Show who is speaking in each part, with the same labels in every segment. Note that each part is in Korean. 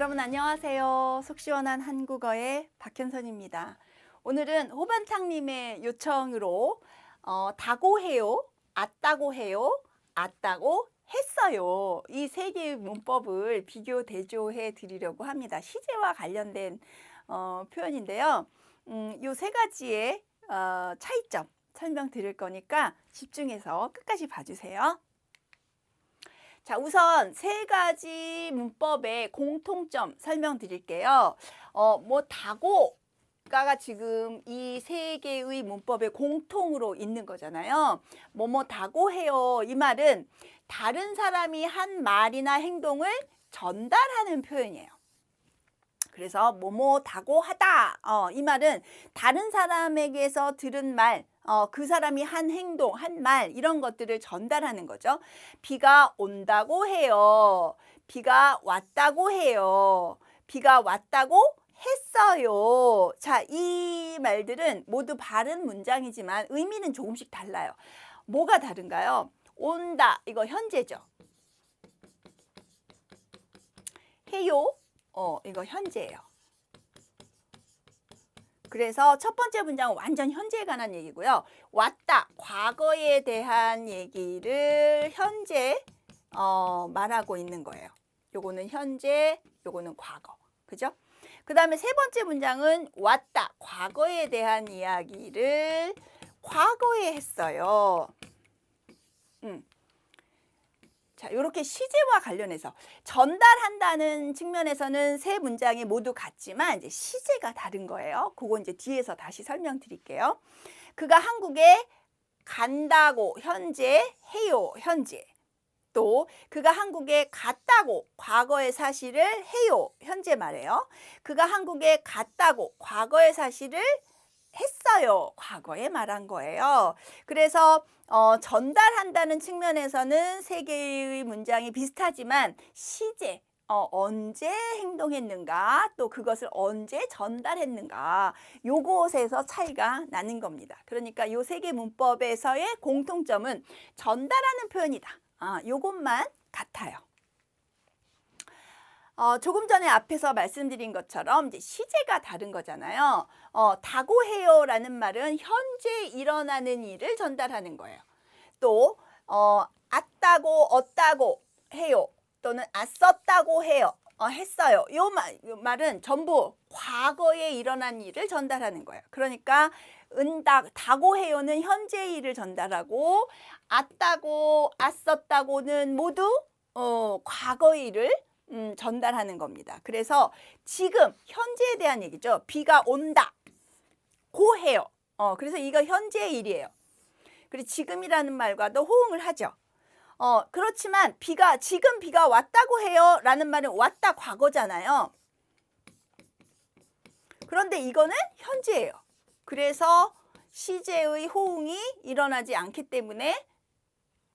Speaker 1: 여러분 안녕하세요. 속 시원한 한국어의 박현선입니다. 오늘은 호반탕님의 요청으로 어, 다고 해요, 아따고 해요, 아따고 했어요. 이 세 개의 문법을 비교 대조해 드리려고 합니다. 시제와 관련된 어, 표현인데요. 음, 요 세 가지의 어, 차이점 설명드릴 거니까 집중해서 끝까지 봐주세요. 자, 우선 세 가지 문법의 공통점 설명드릴게요. 어, 뭐 다고가 지금 이 세 개의 문법의 공통으로 있는 거잖아요. 뭐뭐 다고 해요. 이 말은 다른 사람이 한 말이나 행동을 전달하는 표현이에요. 그래서 뭐뭐 다고 하다. 어, 이 말은 다른 사람에게서 들은 말, 어, 그 사람이 한 행동, 한 말, 이런 것들을 전달하는 거죠. 비가 온다고 해요. 비가 왔다고 해요. 비가 왔다고 했어요. 자, 이 말들은 모두 바른 문장이지만 의미는 조금씩 달라요. 뭐가 다른가요? 온다, 이거 현재죠. 해요, 어, 이거 현재예요. 그래서 첫 번째 문장은 완전 현재에 관한 얘기고요. 왔다, 과거에 대한 얘기를 현재 어, 말하고 있는 거예요. 요거는 현재, 요거는 과거. 그죠? 그 다음에 세 번째 문장은 왔다, 과거에 대한 이야기를 과거에 했어요. 음. 자, 이렇게 시제와 관련해서 전달한다는 측면에서는 세 문장이 모두 같지만 이제 시제가 다른 거예요. 그거 이제 뒤에서 다시 설명드릴게요. 그가 한국에 간다고 현재 해요. 현재. 또 그가 한국에 갔다고 과거의 사실을 해요. 현재 말해요. 그가 한국에 갔다고 과거의 사실을 했어요. 과거에 말한 거예요. 그래서 어, 전달한다는 측면에서는 세 개의 문장이 비슷하지만 시제, 어, 언제 행동했는가, 또 그것을 언제 전달했는가, 요것에서 차이가 나는 겁니다. 그러니까 요 세 개 문법에서의 공통점은 전달하는 표현이다. 아, 요것만 같아요. 어, 조금 전에 앞에서 말씀드린 것처럼 이제 시제가 다른 거잖아요. 어, 다고해요라는 말은 현재 일어나는 일을 전달하는 거예요. 또 어, as다고 얻다고 해요. 또는 as었다고 해요. 어, 했어요. 요, 말, 요 말은 전부 과거에 일어난 일을 전달하는 거예요. 그러니까 은다 다고 해요는 현재 일을 전달하고 as다고 as었다고는 모두 어, 과거의 일을 음, 전달하는 겁니다. 그래서 지금 현재에 대한 얘기죠. 비가 온다. 고 해요. 어, 그래서 이거 현재의 일이에요. 그리고 지금이라는 말과도 호응을 하죠. 어, 그렇지만 비가 지금 비가 왔다고 해요. 라는 말은 왔다 과거잖아요. 그런데 이거는 현재예요. 그래서 시제의 호응이 일어나지 않기 때문에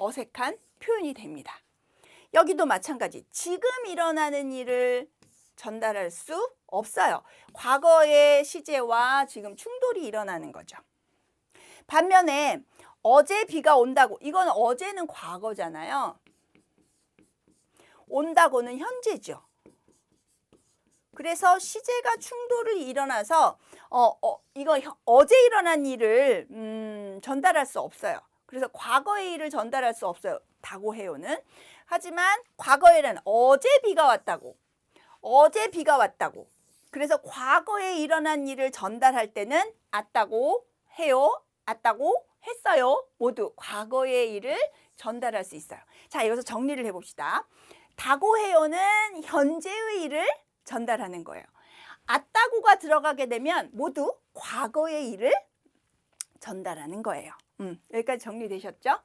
Speaker 1: 어색한 표현이 됩니다. 여기도 마찬가지. 지금 일어나는 일을 전달할 수 없어요. 과거의 시제와 지금 충돌이 일어나는 거죠. 반면에 어제 비가 온다고 이건 어제는 과거잖아요. 온다고는 현재죠. 그래서 시제가 충돌이 일어나서 어, 어 이거 혀- 어제 일어난 일을 음, 전달할 수 없어요. 그래서 과거의 일을 전달할 수 없어요. 다고 해요는. 하지만 과거에는 어제 비가 왔다고. 어제 비가 왔다고. 그래서 과거에 일어난 일을 전달할 때는 아따고 해요. 아따고 했어요. 모두 과거의 일을 전달할 수 있어요. 자, 여기서 정리를 해봅시다. 다고 해요는 현재의 일을 전달하는 거예요. 아따고가 들어가게 되면 모두 과거의 일을 전달하는 거예요. 음, 여기까지 정리되셨죠?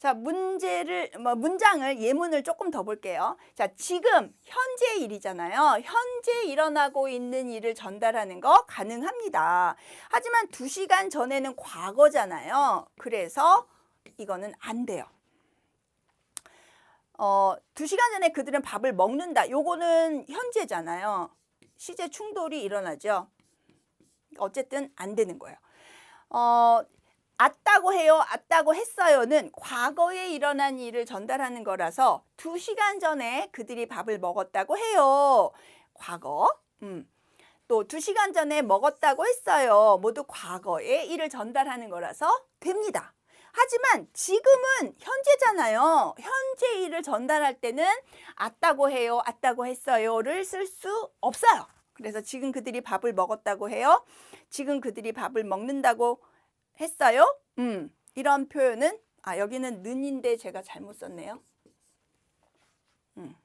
Speaker 1: 자, 문제를, 뭐, 문장을, 예문을 조금 더 볼게요. 자, 지금, 현재 일이잖아요. 현재 일어나고 있는 일을 전달하는 거 가능합니다. 하지만 두 시간 전에는 과거잖아요. 그래서 이거는 안 돼요. 어, 두 시간 전에 그들은 밥을 먹는다. 요거는 현재잖아요. 시제 충돌이 일어나죠. 어쨌든 안 되는 거예요. 어, 았다고 해요, 았다고 했어요는 과거에 일어난 일을 전달하는 거라서 두 시간 전에 그들이 밥을 먹었다고 해요. 과거. 음. 또 두 시간 전에 먹었다고 했어요. 모두 과거의 일을 전달하는 거라서 됩니다. 하지만 지금은 현재잖아요. 현재 일을 전달할 때는 았다고 해요, 았다고 했어요를 쓸 수 없어요. 그래서 지금 그들이 밥을 먹었다고 해요. 지금 그들이 밥을 먹는다고 했어요. 음, 이런 표현은 아 여기는 는인데 제가 잘못 썼네요. 음.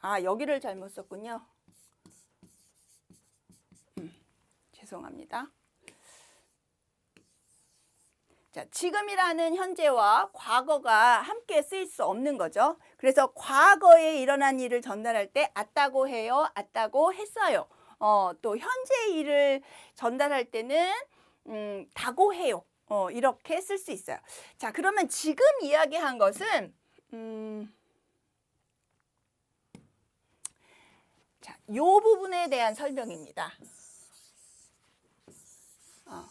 Speaker 1: 아 여기를 잘못 썼군요. 음, 죄송합니다. 자, 지금이라는 현재와 과거가 함께 쓰일 수 없는 거죠. 그래서 과거에 일어난 일을 전달할 때 았다고 해요, 았다고 했어요. 어, 또 현재 일을 전달할 때는 음, 다고 해요. 어, 이렇게 쓸 수 있어요. 자, 그러면 지금 이야기한 것은 음, 자, 요 부분에 대한 설명입니다. 어,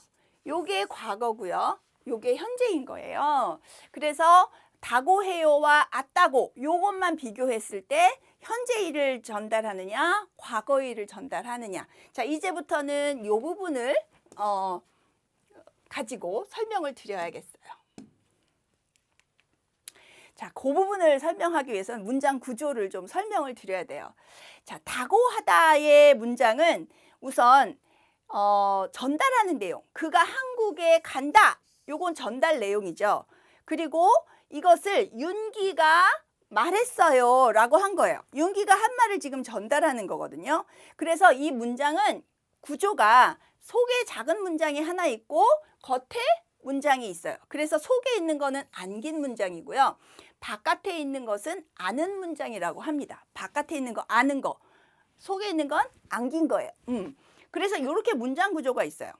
Speaker 1: 요게 과거고요. 요게 현재인 거예요. 그래서 다고 해요와 앗다고 요것만 비교했을 때 현재 일을 전달하느냐, 과거 일을 전달하느냐. 자, 이제부터는 요 부분을 어, 가지고 설명을 드려야겠어요. 자, 그 부분을 설명하기 위해서는 문장 구조를 좀 설명을 드려야 돼요. 자, 다고하다의 문장은 우선 어, 전달하는 내용. 그가 한국에 간다. 요건 전달 내용이죠. 그리고 이것을 윤기가 말했어요 라고 한 거예요. 윤기가 한 말을 지금 전달하는 거거든요. 그래서 이 문장은 구조가 속에 작은 문장이 하나 있고 겉에 문장이 있어요. 그래서 속에 있는 거는 안긴 문장이고요. 바깥에 있는 것은 아는 문장이라고 합니다. 바깥에 있는 거 아는 거, 속에 있는 건 안긴 거예요. 음. 그래서 이렇게 문장 구조가 있어요.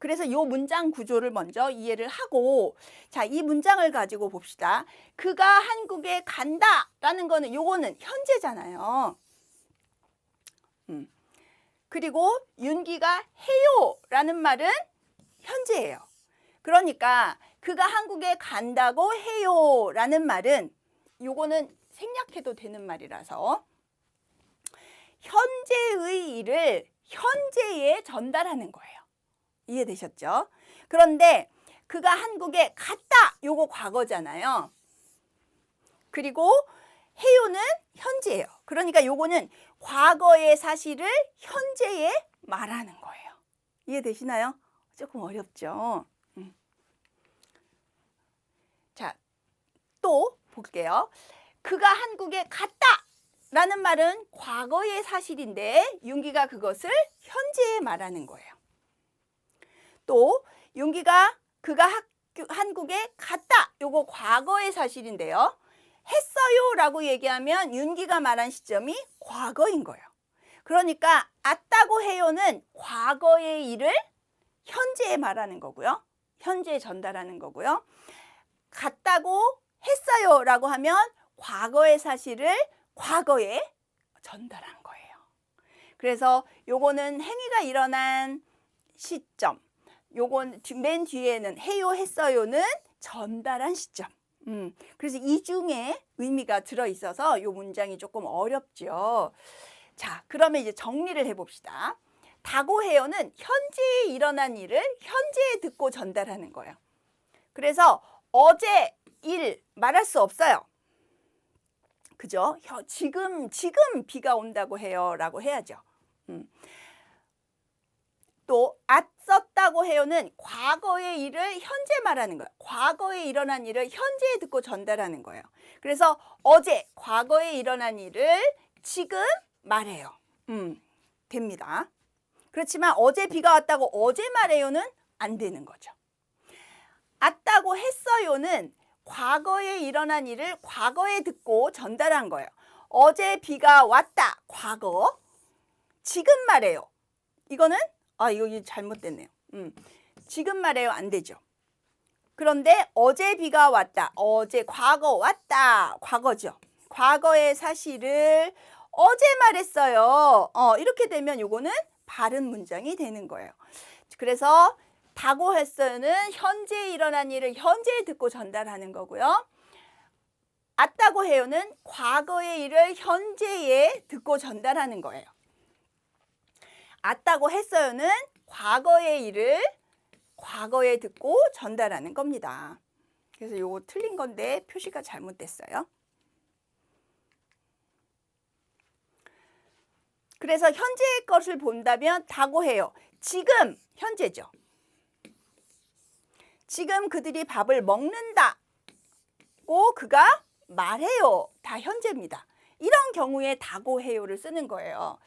Speaker 1: 그래서 이 문장 구조를 먼저 이해를 하고 자, 이 문장을 가지고 봅시다. 그가 한국에 간다 라는 거는 요거는 현재잖아요. 음. 그리고 윤기가 해요 라는 말은 현재예요. 그러니까 그가 한국에 간다고 해요 라는 말은 요거는 생략해도 되는 말이라서 현재의 일을 현재에 전달하는 거예요. 이해되셨죠? 그런데 그가 한국에 갔다 요거 과거잖아요. 그리고 해요는 현재예요. 그러니까 요거는 과거의 사실을 현재에 말하는 거예요. 이해되시나요? 조금 어렵죠? 음. 자, 또 볼게요. 그가 한국에 갔다 라는 말은 과거의 사실인데 윤기가 그것을 현재에 말하는 거예요. 또 윤기가 그가 학교, 한국에 갔다. 요거 과거의 사실인데요. 했어요 라고 얘기하면 윤기가 말한 시점이 과거인 거예요. 그러니까 았다고 해요는 과거의 일을 현재에 말하는 거고요. 현재에 전달하는 거고요. 갔다고 했어요 라고 하면 과거의 사실을 과거에 전달한 거예요. 그래서 요거는 행위가 일어난 시점, 요건 뒤- 맨 뒤에는 해요 했어요는 전달한 시점. 음, 그래서 이 중에 의미가 들어 있어서 요 문장이 조금 어렵죠. 자, 그러면 이제 정리를 해봅시다. 다고해요는 현재에 일어난 일을 현재에 듣고 전달하는 거예요. 그래서 어제 일 말할 수 없어요. 그죠? 혀- 지금 지금 비가 온다고 해요라고 해야죠. 음. 또 앞섰다고 해요는 과거의 일을 현재 말하는 거예요. 과거에 일어난 일을 현재에 듣고 전달하는 거예요. 그래서 어제 과거에 일어난 일을 지금 말해요. 음, 됩니다. 그렇지만 어제 비가 왔다고 어제 말해요는 안 되는 거죠. 왔다고 했어요는 과거에 일어난 일을 과거에 듣고 전달한 거예요. 어제 비가 왔다. 과거. 지금 말해요. 이거는 아 이거 잘못됐네요. 음. 지금 말해요 안 되죠. 그런데 어제 비가 왔다. 어제 과거 왔다. 과거죠. 과거의 사실을 어제 말했어요. 어, 이렇게 되면 요거는 바른 문장이 되는 거예요. 그래서 다고 했어요는 현재 일어난 일을 현재 듣고 전달하는 거고요. 아따고 해요는 과거의 일을 현재에 듣고 전달하는 거예요. 아따고 했어요는 과거의 일을 과거에 듣고 전달하는 겁니다. 그래서 요거 틀린 건데 표시가 잘못됐어요. 그래서 현재의 것을 본다면 다고 해요. 지금 현재죠. 지금 그들이 밥을 먹는다고 그가 말해요. 다 현재입니다. 이런 경우에 다고 해요를 쓰는 거예요.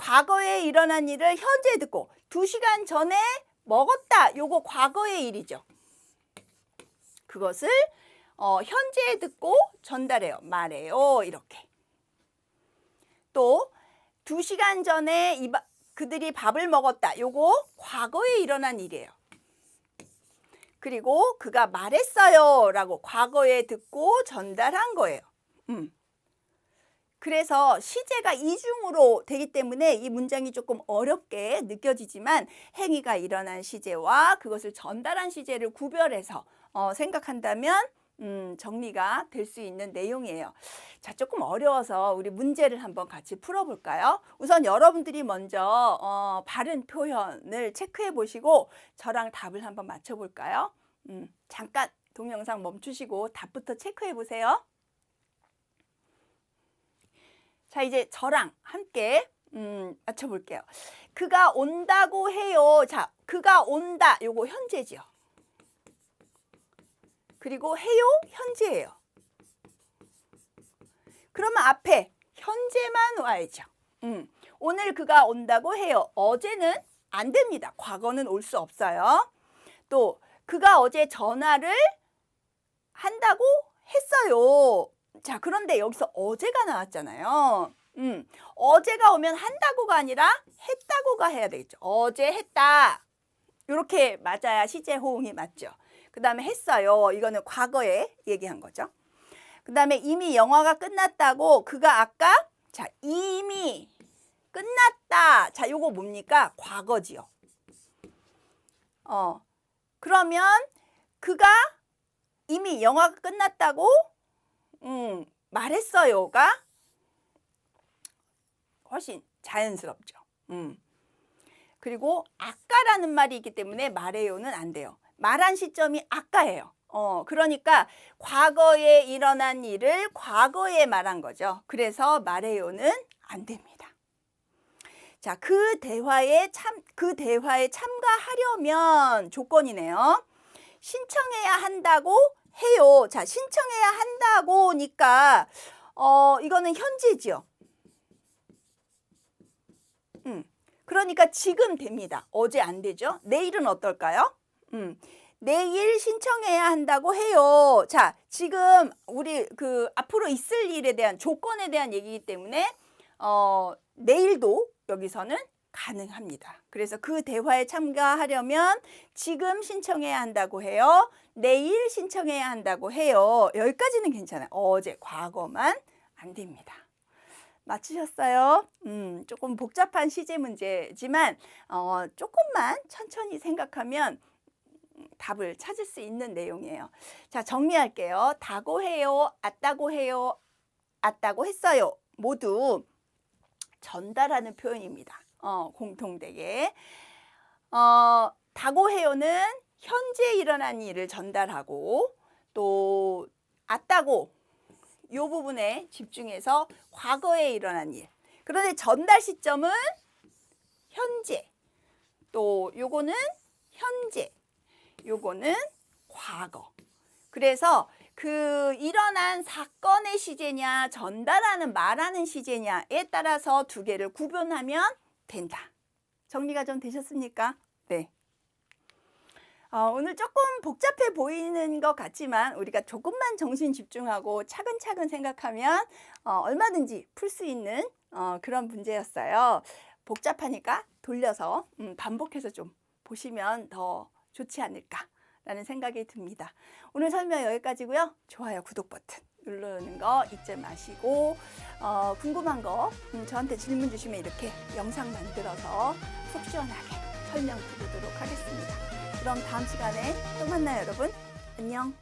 Speaker 1: 과거에 일어난 일을 현재 듣고 두 시간 전에 먹었다. 요거 과거의 일이죠. 그것을 어, 현재에 듣고 전달해요. 말해요. 이렇게. 또 두 시간 전에 이 바- 그들이 밥을 먹었다. 요거 과거에 일어난 일이에요. 그리고 그가 말했어요. 라고 과거에 듣고 전달한 거예요. 음. 그래서 시제가 이중으로 되기 때문에 이 문장이 조금 어렵게 느껴지지만 행위가 일어난 시제와 그것을 전달한 시제를 구별해서 어, 생각한다면 음, 정리가 될 수 있는 내용이에요. 자, 조금 어려워서 우리 문제를 한번 같이 풀어볼까요? 우선 여러분들이 먼저 어, 바른 표현을 체크해 보시고 저랑 답을 한번 맞춰볼까요? 음, 잠깐 동영상 멈추시고 답부터 체크해 보세요. 자, 이제 저랑 함께 음, 맞춰볼게요. 그가 온다고 해요. 자, 그가 온다. 요거 현재지요. 그리고 해요 현재예요. 그러면 앞에 현재만 와야죠. 음, 오늘 그가 온다고 해요. 어제는 안 됩니다. 과거는 올 수 없어요. 또 그가 어제 전화를 한다고 했어요. 자, 그런데 여기서 어제가 나왔잖아요. 음, 어제가 오면 한다고가 아니라 했다고가 해야 되겠죠. 어제 했다. 이렇게 맞아야 시제 호응이 맞죠. 그 다음에 했어요. 이거는 과거에 얘기한 거죠. 그 다음에 이미 영화가 끝났다고 그가 아까 자 이미 끝났다. 자 요거 뭡니까? 과거지요. 어 그러면 그가 이미 영화가 끝났다고 음, 말했어요가 훨씬 자연스럽죠. 음. 그리고 아까라는 말이 있기 때문에 말해요는 안 돼요. 말한 시점이 아까예요. 어, 그러니까 과거에 일어난 일을 과거에 말한 거죠. 그래서 말해요는 안 됩니다. 자, 그 대화에 참, 그 대화에 참가하려면 조건이네요. 신청해야 한다고 해요. 자, 신청해야 한다고니까, 어, 이거는 현재지요. 음, 그러니까 지금 됩니다. 어제 안 되죠? 내일은 어떨까요? 음, 내일 신청해야 한다고 해요. 자, 지금 우리 그 앞으로 있을 일에 대한 조건에 대한 얘기이기 때문에 어, 내일도 여기서는 가능합니다. 그래서 그 대화에 참가하려면 지금 신청해야 한다고 해요. 내일 신청해야 한다고 해요. 여기까지는 괜찮아요. 어제 과거만 안 됩니다. 맞추셨어요? 음, 조금 복잡한 시제 문제지만 어, 조금만 천천히 생각하면 답을 찾을 수 있는 내용이에요. 자, 정리할게요. 다고 해요, 아따고 해요, 아따고 했어요. 모두 전달하는 표현입니다. 어, 공통되게. 어, 다고 해요는 현재 일어난 일을 전달하고 또 아따고 요 부분에 집중해서 과거에 일어난 일. 그런데 전달 시점은 현재. 또 요거는 현재. 요거는 과거. 그래서 그 일어난 사건의 시제냐, 전달하는 말하는 시제냐에 따라서 두 개를 구분하면 된다. 정리가 좀 되셨습니까? 네. 어, 오늘 조금 복잡해 보이는 것 같지만 우리가 조금만 정신 집중하고 차근차근 생각하면 어, 얼마든지 풀 수 있는 어, 그런 문제였어요. 복잡하니까 돌려서 음, 반복해서 좀 보시면 더 좋지 않을까라는 생각이 듭니다. 오늘 설명 여기까지고요. 좋아요, 구독 버튼 누르는 거 잊지 마시고 어, 궁금한 거 음, 저한테 질문 주시면 이렇게 영상 만들어서 속 시원하게 설명 드리도록 하겠습니다. 그럼 다음 시간에 또 만나요, 여러분. 안녕.